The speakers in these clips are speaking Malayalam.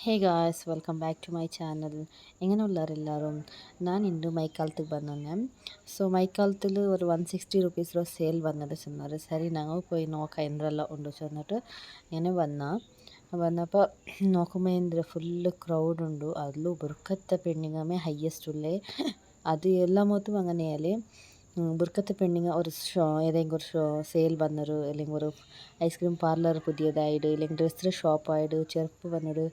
hey guys welcome back to my channel എങ്ങനെ ഉള്ളവരെല്ലാവരും ഞാൻ ഇന്ന് മൈക്കാലത്തേക്ക് വന്നെ ಸೊ മൈക്കാലത്തിൽ ഒരു വൺ സിക്സ്റ്റി റുപ്പീസിലോ ಸೇಲ್ വന്നത് ചെന്നത് സരി ഞങ്ങൾ പോയി നോക്കാം എന്തെല്ലാം ഉണ്ട് ചെന്നിട്ട് ഇങ്ങനെ വന്ന വന്നപ്പോൾ നോക്കുമ്പോൾ എന്തിനാ ഫുള്ള് ക്രൗഡ് ഉണ്ട് അതിലും ബുർക്കത്തെ പെണ്ണിങ്ങമേ ഹയ്യസ്റ്റ് ഉള്ളേ അത് എല്ലാ മൊത്തം അങ്ങനെയല്ലേ ബുർക്കത്തെ പെണ്ണിങ്ങ ഒരു ഷോ ഏതെങ്കിലും ഒരു ഷോ സെയിൽ വന്നൊരു അല്ലെങ്കിൽ ഒരു ഐസ്ക്രീം പാർലർ പുതിയതായിട്ട് അല്ലെങ്കിൽ ഡ്രസ്സിൻ്റെ ഷോപ്പായിട്ട് ചെരുപ്പ് വന്നത്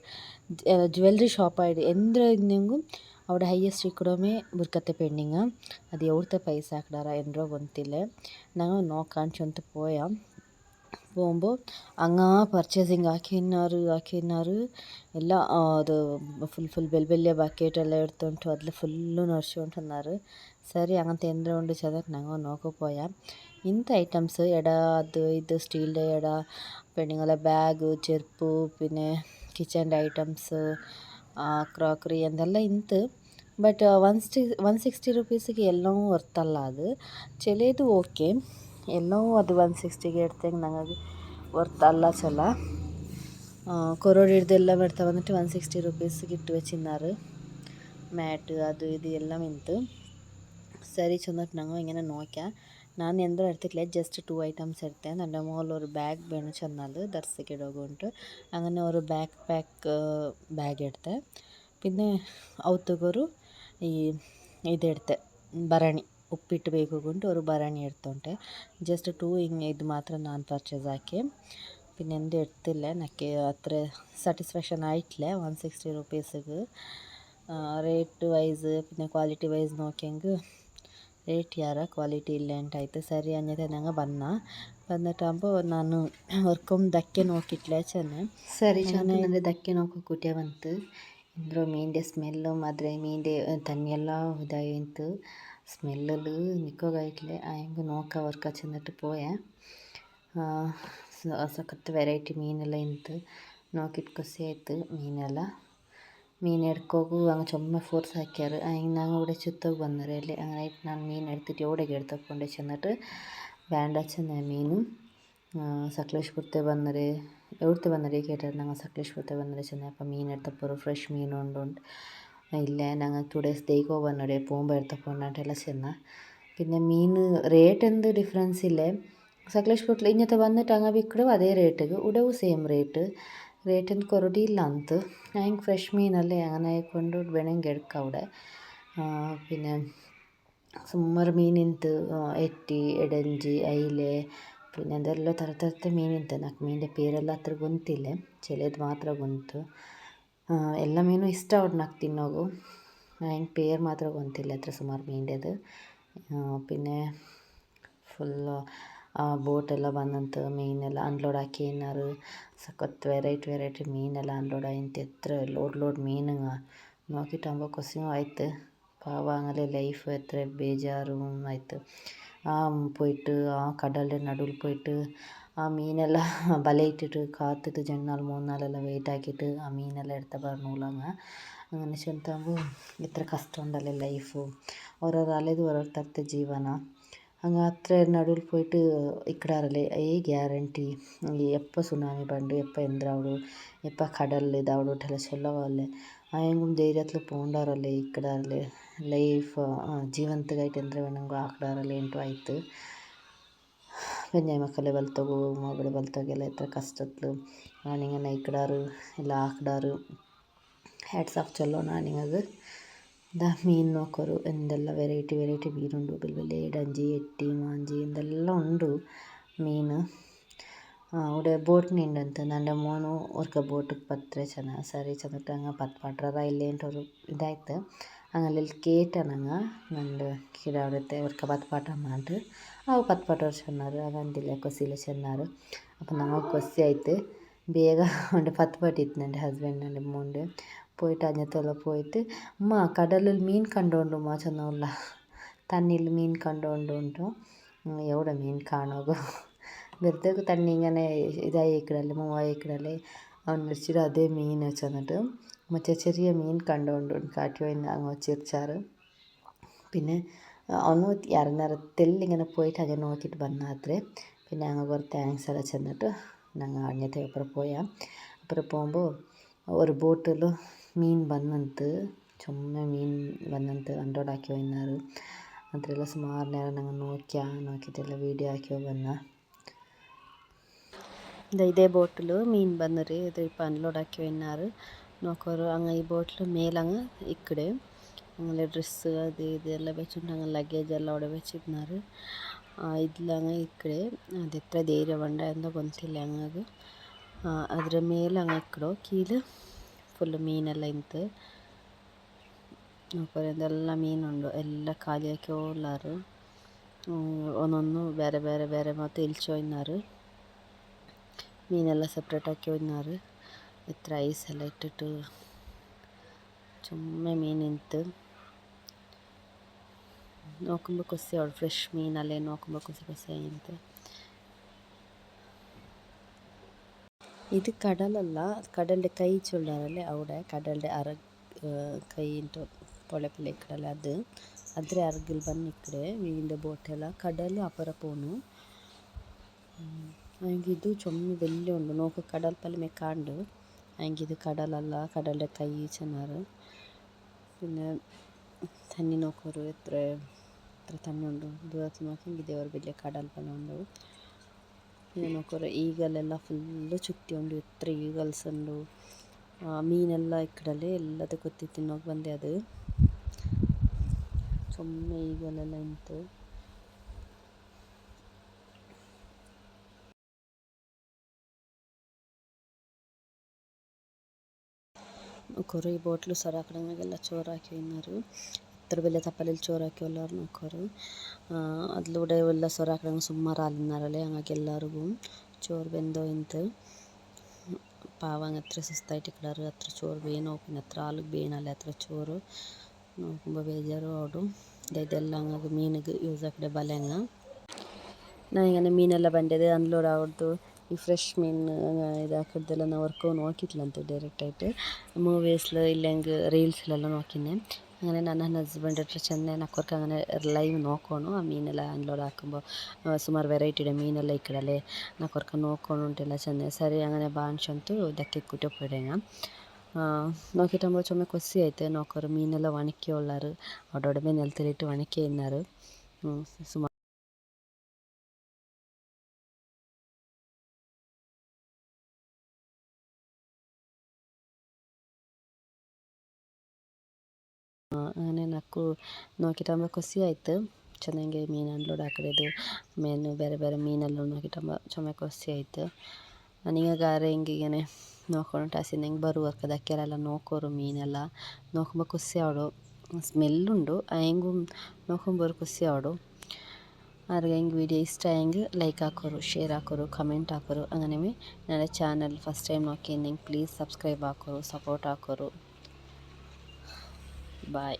ಜ್ಯುವೆಲ್ರಿ ಶಾಪಾಯ್ಡು ಎಂದ್ರ ಇನ್ನೆಂಗು അവിടെ ഹയസ്റ്റ് ഇക്കടമേ ബുർക്കത്തെ പെണ്ണിങ്ങ അത് എവിടുത്തെ പൈസ ആക്കടാറ എന്നോ ಗೊತ್ತಿಲ್ಲ ഞങ്ങൾ നോക്കാൻ ചൊന്ത് പോയാം പോകുമ്പോൾ അങ്ങ ಪರ್ಚೇಸಿಂಗ್ ಹಾಕಿನಾರು ಹಾಕಿನಾರು ಎಲ್ಲ ಅದು ಫುಲ್ ಫುಲ್ ಬೆಲ್ ಬೆಲ್ಲೆ ಬಕೆಟ್ ಎಲ್ಲ എടുത്തുകൊണ്ട് അതിൽ ഫുള്ള് നിറച്ചുകൊണ്ടിരുന്നാറ് ಸರಿ അങ്ങനത്തെ എന്തെങ്കിലും ഉണ്ട് ചെന്നിട്ട് ഞങ്ങൾ നോക്കിപ്പോയാൽ ഇന്നത്തെ ഐറ്റംസ് എട അത് ഇത് സ്റ്റീലിൻ്റെ എട പെണ്ണുങ്ങളെ ബാഗ് ചെരുപ്പ് പിന്നെ ಕಿಚನ್ ಐಟಮ್ಸ್ ಕ್ರಾಕ್ರಿ ಅಂತೆಲ್ಲ ಇಂತು ಬಟ್ ಒನ್ ಸ್ಟಿ ಒನ್ ಸಿಕ್ಸ್ಟಿ ರುಪೀಸಿಗೆ ಎಲ್ಲವೂ ಅಲ್ಲ ಅದು ചിലത് ಓಕೆ ಎಲ್ಲೋ ಅದು ಒನ್ ಸಿಕ್ಸ್ಟಿಗೆ ಇಡ್ತಂಗೆ ನಂಗೆ ವರ್ತ್ ಅಲ್ಲ ಸಲ ಕೊರೋಡ್ ಹಿಡ್ದು ಎಲ್ಲ ಬರ್ತಾ ಬಂದಿಟ್ಟು ಒನ್ ಸಿಕ್ಸ್ಟಿ ರುಪೀಸ್ಗೆ ಇಟ್ಟು ಚಿನ್ನಾರು ಮ್ಯಾಟ್ ಅದು ಇದು ಎಲ್ಲ ಮಿಂತು ಸರಿ ಚಂದಟ್ ನಂಗೆ ಇಂಗೇನೆ ನೋಕ್ಯ ನಾನು ಎಂದ್ರೆ ಎಡ್ತಿಕ್ಲೆ ಜಸ್ಟ್ ಟೂ ಐಟಮ್ಸ್ ಇರ್ತೇನೆ ನನ್ನ ಮೋಲ್ ஒரு ಬ್ಯಾಗ್ ಬೇಣು ಚೆನ್ನದು ದರ್ಸಿಗೆ ಉಂಟು അങ്ങനെ ഒരു ಬ್ಯಾಕ್ ಪ್ಯಾಕ್ ಬ್ಯಾಗ್ എടുത്ത് പിന്നെ ಈ ഈ ഇതെടുത്ത് ഭരണി ಉಪ್ಪಿಟ್ಟು ಬೇಗಗೊಂಡು ಅವರು ಬರಾಣಿ ಎಡ್ತೊಂಟೆ. ಜಸ್ಟ್ ಟೂ ಹಿಂಗೆ ಇದು ಮಾತ್ರ ನಾನು ಪರ್ಚೇಸ್ ಹಾಕಿ. ಇನ್ನೆಂದು ಎಡ್ತಿಲ್ಲ. ನಕ್ಕೆ ಹತ್ರ ಸ್ಯಾಟಿಸ್ಫ್ಯಾಕ್ಷನ್ ಆಯ್ತಲೆ. ಒನ್ ಸಿಕ್ಸ್ಟಿ ರುಪೀಸಿಗೆ ರೇಟ್ ವೈಸ್ ಪಿನ್ನ ಕ್ವಾಲಿಟಿ ವೈಸ್ ನೋಕ್ಯಂಗೆ ರೇಟ್ ಯಾರ ಕ್ವಾಲಿಟಿ ಇಲ್ಲ ಅಂತ ಸರಿ ಅನ್ಯತೆ ನಂಗೆ ಬಂದ ಬಂದಟಂಬ ನಾನು ವರ್ಕೊಂಬ ಧಕ್ಕೆ ನೋಕಿಟ್ಲೆ ಚೆನ್ನ ಸರಿ ಚೆನ್ನಾಗಿ ಅಂದರೆ ಧಕ್ಕೆ ನೋಕೋ ಕುಟ್ಯ ಬಂತು. ಅಂದರು ಮೀಂಡೆ ಸ್ಮೆಲ್ಲು ಮಾದ್ರೆ ಮೀಂಡೆ ತನ್ನೆಲ್ಲ ಹುದಾಯಿತು സ്മെല്ലിൽ നിൽക്കുകയായിട്ടില്ല ആയെങ്കിൽ നോക്കാം അവർക്ക് ചെന്നിട്ട് പോയേ. ಸಖತ್ വെറൈറ്റി മീനെല്ലാം ഇന്ന് നോക്കിയിട്ട് കൊസിയായിട്ട് മീനെല്ലാം. ಮೀನೆಲ್ಲ ಮೀನು ಎಡ್ಕೋಗು ಹಂಗೆ ಚೊಮ್ಮೆ ಫೋರ್ಸ್ ಹಾಕ್ಯಾರ ಹಿಂಗೆ ഇവിടെ ചുത്തോക്ക് വന്നറിയല്ലേ അല്ലേ? അങ്ങനെ ഞാൻ മീൻ എടുത്തിട്ട് ഇവിടേക്ക് എടുത്ത കൊണ്ട് ചെന്നിട്ട് വേണ്ടാച്ചെന്ന മീനും സക്ലേഷ്പുരത്തെ വന്നത് എവിടുത്തെ വന്നത് കേട്ടായിരുന്നു ഞങ്ങൾ സക്ലേഷ്പുരത്തെ വന്നത് ചെന്നത് അപ്പം മീൻ എടുത്തപ്പോൾ ഫ്രഷ് മീൻ ഇല്ല ഞങ്ങൾ ടു ഡേയ്സ് ദേയ്ക്ക് ಹೋಗೋಣ ನೋಡಿ പോകുമ്പോൾ എടുത്തപ്പോൾ നാട്ടെല്ലാം ചെന്ന. പിന്നെ മീൻ റേറ്റ് എന്ത് ഡിഫറൻസ് ഇല്ലേ? ಸಕಲೇಶ್ಪುಟ್ಲ ഇങ്ങനത്തെ വന്നിട്ട് അങ്ങ് വിൽക്കടും അതേ റേറ്റ് ഉടവും സെയിം റേറ്റ് റേറ്റ് എന്ത് കുറടിയില്ല അന്ത്. ഞങ്ങൾക്ക് ഫ്രഷ് മീനല്ലേ അങ്ങനെ കൊണ്ട് വേണമെങ്കിൽ എടുക്കാം അവിടെ. പിന്നെ ಸುಮಾರು ಮೀನಿಂದು ಎಟ್ಟಿ ಎಡಂಜಿ ಐಲೆ പിന്നെ എന്തെല്ലാം തരത്തരത്തെ മീൻ തന്നെ മീനിന്റെ പേരെല്ലാം അത്ര ഗുന്തില്ലേ ചിലത് മാത്രം ഗുന്തു ಎಲ್ಲ ಮೀನು ಇಷ್ಟ ಅವ್ರು నాకు തിന്നോഗു അതിൻ്റെ പേര് മാത്രം ഗൊന്തില്ല എത്ര ಸುಮಾರು മീൻ്റെದು പിന്നെ ഫുള്ള് ബോട്ടെല്ലാം വന്നിട്ട് മീനെല്ലാം അൺലോഡ് ആക്കിനാറ് സഖത്ത് ವೆರೈಟಿ വെറൈറ്റി മീനെല്ലാം അൺലോഡ് ആയിട്ട് എത്ര ಲೋಡ್ ലോഡ് മീനുങ്ങ നോക്കിയിട്ടാകുമ്പോൾ കൊസിയും ആയിട്ട് പാവം അങ്ങനെ ലൈഫ് എത്ര ബേജാറും ആയിട്ട് ആ പോയിട്ട് ആ കടലിൻ്റെ നടുവിൽ പോയിട്ട് ആ മീനെല്ലാം ബലയിട്ടിട്ട് കാത്തിട്ട് ഞങ്ങൾ മൂന്ന് നാളെല്ലാം വെയിറ്റ് ആക്കിയിട്ട് ആ മീനെല്ലാം എടുത്ത പറഞ്ഞുള്ളാങ്ങ അങ്ങനെ ചെಂತಾകുമ്പോൾ ഇത്ര കഷ്ടം ഉണ്ടല്ലേ ലൈഫ് ഓരോരോ അലത് ഓരോരുത്തരുടെ ജീവന ಹಂಗೆ ಹತ್ರ ನಡುವೆ ಪೋಯ್ಟು ಇಕ್ಕಡಾರಲೆ ಏ ಗ್ಯಾರಂಟಿ ಎಪ್ಪ ಸುನಾಮಿ ಬಂಡು ಎಪ್ಪ ಎಂದ್ರಾವಡು ಎಪ್ಪ ಕಡಲ್ ಇದಾವಡು ಎಲ್ಲ ಸೊಲ್ಲವಲ್ಲೆ ಹೆಂಗು ಧೈರ್ಯತ್ಲು ಪೋಂಡಾರಲೆ ಇಕ್ಕಡಾರಲೆ ಲೈಫ್ ಜೀವಂತಗಾಯ್ತು എന്ത് ನಂಗೆ ಆಕಡಾರಲೆ ಎಂಟು വൈത്ത് ಬೆಂಜಾಯ್ ಮಕ್ಕಳೇ ಬಲ್ತಗು ಮಗಳು ಬಲ್ತಗೆಲ್ಲ ಎತ್ರ ಕಷ್ಟತ್ಲು ನಾನಿಂಗನ ಇಕ್ಕಡಾರು ಎಲ್ಲ ആക്കടാറ് ഹാറ്റ്സ് ഓഫ് ചൊല്ലോ നാനിങ്ങത് ദാ മീൻ നോക്കൊരു എന്തെല്ലാം വെറൈറ്റി വെറൈറ്റി മീനുണ്ട് വലിയ വലിയ ഇടഞ്ചി എട്ടി മാഞ്ചി എന്തെല്ലാം ഉണ്ട് ಮೀನು അവിടെ ಬೋಟ್ನಿ ಉಂಡಂತ ನನ್ನ ಮೋನು ಅವ್ರಿಗೆ ಬೋಟಿಗೆ ಪತ್ರೆ ಚೆನ್ನ ಸರಿ ಚಂದಟ್ಟು ಹಂಗೆ ಪತ್ ಪಟ್ರದ ಇಲ್ಲಿ ಅಂಟವ್ರು ಇದಾಯ್ತು അങ്ങനെ ಹಂಗಲ್ಲಿ ಕೇಟನಂಗ ನಂದು ಕಿಡಾವಡತ್ತೆ ಅವರ್ಕ ಪತ್ಪಾಟ ಮಾಡು ಅವು ಪತ್ಪಾಟ ವರ್ಷన్నారు ಅವಂದಿಲ್ಲ ಕೊಸಿಲ ಚೆన్నారు അപ്പം നമ്മൾ കൊസി ആയിട്ട് ಬೇಗ ഉണ്ട് പത്ത് പട്ടിത്തിന് എന്റെ ഹസ്ബൻഡിന്റെ മുണ്ട് പോയിട്ട് അഞ്ഞത്തോളം പോയിട്ട് ഉമ്മ കടലിൽ മീൻ കണ്ടോണ്ട് ഉമ്മ ചെന്നോല്ല തന്നിൽ മീൻ കണ്ടോണ്ട് ഉണ്ടോ? എവിടെ മീൻ കാണോകോ വെറുതെ തണ്ണി ഇങ്ങനെ ഇതായി ഇക്കിടല്ലേ മൂവായി ഇക്കിടല്ലേ അവൻ വിളിച്ചിട്ട് അതേ മീൻ വെച്ചെന്നിട്ട് മറ്റേ ചെറിയ മീൻ കണ്ടുകൊണ്ട് കണ്ടുകൊണ്ടും കാറ്റുവയിൽ അങ്ങ് ചിരിച്ചാറ്. പിന്നെ ഒന്ന് യാറ് ഇങ്ങനെ പോയിട്ട് അങ്ങനെ നോക്കിയിട്ട് വന്നാത്രേ. പിന്നെ അങ്ങ് കുറേ താങ്ക്സ് എല്ലാം ചെന്നിട്ട് ഞങ്ങൾ അങ്ങനത്തെ അപ്പുറം പോയാൽ അപ്പുറം പോകുമ്പോൾ ഒരു ബോട്ടിൽ മീൻ വന്നത് ചുമ്മാ മീൻ വന്നത് അണ്ടോടാക്കി വന്നാറ് അതിലെല്ലാം സുമാർ നേരം ഞങ്ങൾ നോക്കിയാൽ നോക്കിയിട്ടെല്ലാം വീഡിയോ ആക്കിയോ വന്ന. ഇതേ ബോട്ടിൽ മീൻ വന്നൊരു ഇത് ഇപ്പം അൺലോഡാക്കി വന്നാറ് ನೌಕರು ಹಂಗ ಈ ಬೋಟ್ಲ ಮೇಲಂಗ ಇಕ್ಕಡೆ ಅಂಗಲ ಡ್ರೆಸ್ ಅದು ಇದು ಎಲ್ಲ ಬೆಚ್ಚಿಂಡು ಅಂಗ ಲಗೇಜ್ ಎಲ್ಲ ಒಡೆ ಬೆಚ್ಚಿದ್ನಾರು ಇದ್ಲಂಗ ಇಕ್ಕಡೆ ಅದೆತ್ರ ಧೈರ್ಯ ಬಂಡ ಎಂದೋ ಗೊಂತಿಲ್ಲ ಹಂಗಾಗ ಅದರ ಮೇಲೆ ಹಂಗ ಇಕ್ಕಡೋ ಕೀಲು ಫುಲ್ ಮೀನೆಲ್ಲ ಇಂತು ನೌಕರಿಂದೆಲ್ಲ ಮೀನುಂಡು ಎಲ್ಲ ಖಾಲಿ ಹಾಕೋಲಾರು ಒಂದೊಂದು ಬೇರೆ ಬೇರೆ ಬೇರೆ ಮಾತು ಇಲ್ಚೋಯ್ನಾರು ಮೀನೆಲ್ಲ ಸಪ್ರೇಟ್ ಹಾಕಿ ಹೋಯ್ನಾರು ಎತ್ರ ಐಸ್ ಎಲ್ಲ ಇಟ್ಟಿಟ್ಟು ചുമ്മാ മീൻ നിന്ത് നോക്കുമ്പോൾ കൊസ്സയോട് ഫ്രഷ് മീനല്ലേ നോക്കുമ്പോൾ കൊസി കൊസയായിട്ട് ഇത് കടലല്ല കടലിൻ്റെ കൈ ചൊല്ലാറല്ലേ അവിടെ കടലിൻ്റെ ಅರ ಕೈ ಇಂಟು ಪೊಳೆ ಪೊಳೆ ಇಕ್ಕಡಲ್ಲ ಅದು ಅದ್ರ ಅರ್ಗಿಲ್ ಬಂದು ಇಕ್ಕಡೆ ಮೀನಿಂದ ಬೋಟೆಲ್ಲ ಕಡಲು ಅಪರ ಪೋನು ಹಂಗೆ ಇದು ಚೊಮ್ಮೆ ಬೆಲ್ಲಿ ಉಂಡು ನೋಕ ಹಂಗಿದು കടലಲ್ಲ ಕಡಲೆ ಕೈ ಚೆನ್ನಾರು. പിന്നെ തന്നി നോക്കോറ് എത്ര എത്ര തണ്ണുണ്ടോ ದೂರ നോക്കി ಹಿಂಗೆ വലിയ കടൽ ಕಡಲ್ ഉണ്ടാവും പിന്നെ ನೋಕೋರು ಈಗಲೆಲ್ಲ ಫುಲ್ಲು ಚುಟ್ಟಿ ಉಂಡು, ಎತ್ರ ಈಗಲ್ಸ್ ಉಂಡು. ಮೀನೆಲ್ಲ ಇಕ್ಕಡಲ್ಲೇ ಎಲ್ಲದ ಕೊತ್ತಿ ತಿನ್ನೋಕೆ ಬಂದೆ ಅದು. ಸುಮ್ಮನೆ ಈಗಲೆಲ್ಲ ಇಂತು ಒಕ್ಕರು ಈ ಬೋಟ್ಲು ಸರ ಹಾಕಂಗೆಲ್ಲ ಚೋರು ಹಾಕಿ ಉన్నారు ಇತ್ರ ಬೆಲ್ಲ ತಪ್ಪಲೆಲ್ಲಿ ಚೋರು ಹಾಕಿ ಒಲ್ಲರು ನಕ್ಕರು ಅದ್ಲೂಡೆ ಎಲ್ಲ ಸೊರ ಹಾಕಂಗೆ ಸುಮಾರು ಆಲಿನಾರಲ್ಲೇ ಹಂಗಾಗಿ ಎಲ್ಲರಿಗೂ ಚೋರು ಬೆಂದೋ ಇಂತು ಪಾವಂಗ ಹತ್ರ ಸುಸ್ತಾಯ್ತು ಇಕ್ಕಡಾರು ಹತ್ರ ಚೋರು ಬೇನು ಹೋಗಿನ ಹತ್ರ ಆಲುಗೆ ಬೇನಲ್ಲ ಹತ್ರ ಚೋರು ನೋಡ್ಕೊಂಬ ಬೇಜಾರು ಅವಡು ಇದೆಲ್ಲ ಹಂಗಾಗಿ ಮೀನಿಗೆ ಯೂಸ್ ಹಾಕಿದೆ ಬಲೆಂಗ ನಾನು ಮೀನೆಲ್ಲ ಬಂದಿದೆ ಅಂದ್ಲೋಡು ಅವ್ರದ್ದು ಈ ಫ್ರೆಶ್ ಮೀನ್ ಇದಾಕಿದ್ದೆಲ್ಲ ನಾವು ವರ್ಕು ನೋಕಿತ್ಲಂತು ಡೈರೆಕ್ಟಾಯಿಟ್ಟು മൂവീസിൽ ഇല്ലെങ്കിൽ റീൽസിലെല്ലാം നോക്കിന്നെ അങ്ങനെ ನನ್ನ ಹಸ್ಬೆಂಡ್ ಹತ್ರ ಚೆನ್ನ ನಕ್ಕೋರ್ಕ അങ്ങനെ ಲೈವ್ ನೋಕೋಣು ಆ ಮೀನೆಲ್ಲ ಅಂಗ್ಲೋಡ್ ಹಾಕೊಂಬೋ ಸುಮಾರು ವೆರೈಟಿಡೆ ಮೀನೆಲ್ಲ ಈ ಕಡೆಲೆ ನಕ್ಕೋರ್ಕ ನೋಕೋಣು ಉಂಟೆಲ್ಲ ಚೆನ್ನ ಸರಿ ಅಂಗನೆ ಬಾ ಅನ್ಸಂತು ದಕ್ಕೆ ಕುಟೊಪ್ಪಿಡೆಂಗ നോക്കിയിട്ടാകുമ്പോൾ ചുമ കൊസിയായിട്ട് നോക്കൊരു മീനെല്ലാം ഉണക്കി ഉള്ളാറ് അവിടെ ഉടമേ നിലത്തിലിട്ട് ഉണക്കി ഇന്നാറ് സുമാർ ಆನೆ ನಾಲ್ಕು ನೋಕಿಟಂಬ ಖುಷಿ ಆಯಿತು. ಚೆನ್ನಾಗಿ ಮೀನು ಅನ್ಲೋಡ್ ಆ ಕಡೆದು ಮೀನು ಬೇರೆ ಬೇರೆ ಮೀನೆಲ್ಲ ನೋಕಿಟಂಬ ಚೊಮೆ ಖುಷಿ ಆಯಿತು. ನನಗೆ ಗಾರೆ ಹಿಂಗಿಗೇನೆ ನೋಡ್ಕೊಂಡು ಟಾಸಿನ ಹೆಂಗೆ ಬರುವರ್ಕದ ಕೆರೆಲ್ಲ ನೋಕೋರು ಮೀನೆಲ್ಲ ನೋಕೊಂಬ ಖುಷಿ ಅವಡು ಸ್ಮೆಲ್ಲುಂಡು ಹೆಂಗೂ ನೋಕೊಂಬರು ಖುಷಿ ಅವಳು ಅವ್ರಿಗೆ ಹೆಂಗೆ ವಿಡಿಯೋ ಇಷ್ಟ ಹೆಂಗೆ ಲೈಕ್ ಹಾಕೋರು, ಶೇರ್ ಹಾಕೋರು, ಕಮೆಂಟ್ ಹಾಕೋರು, ಹಂಗನೇ ನನ್ನ ಚಾನಲ್ ಫಸ್ಟ್ ಟೈಮ್ ನೋಕಿ ಹೆಂಗೆ ಪ್ಲೀಸ್ ಸಬ್ಸ್ಕ್ರೈಬ್ ಹಾಕೋರು, ಸಪೋರ್ಟ್ ಹಾಕೋರು. Bye.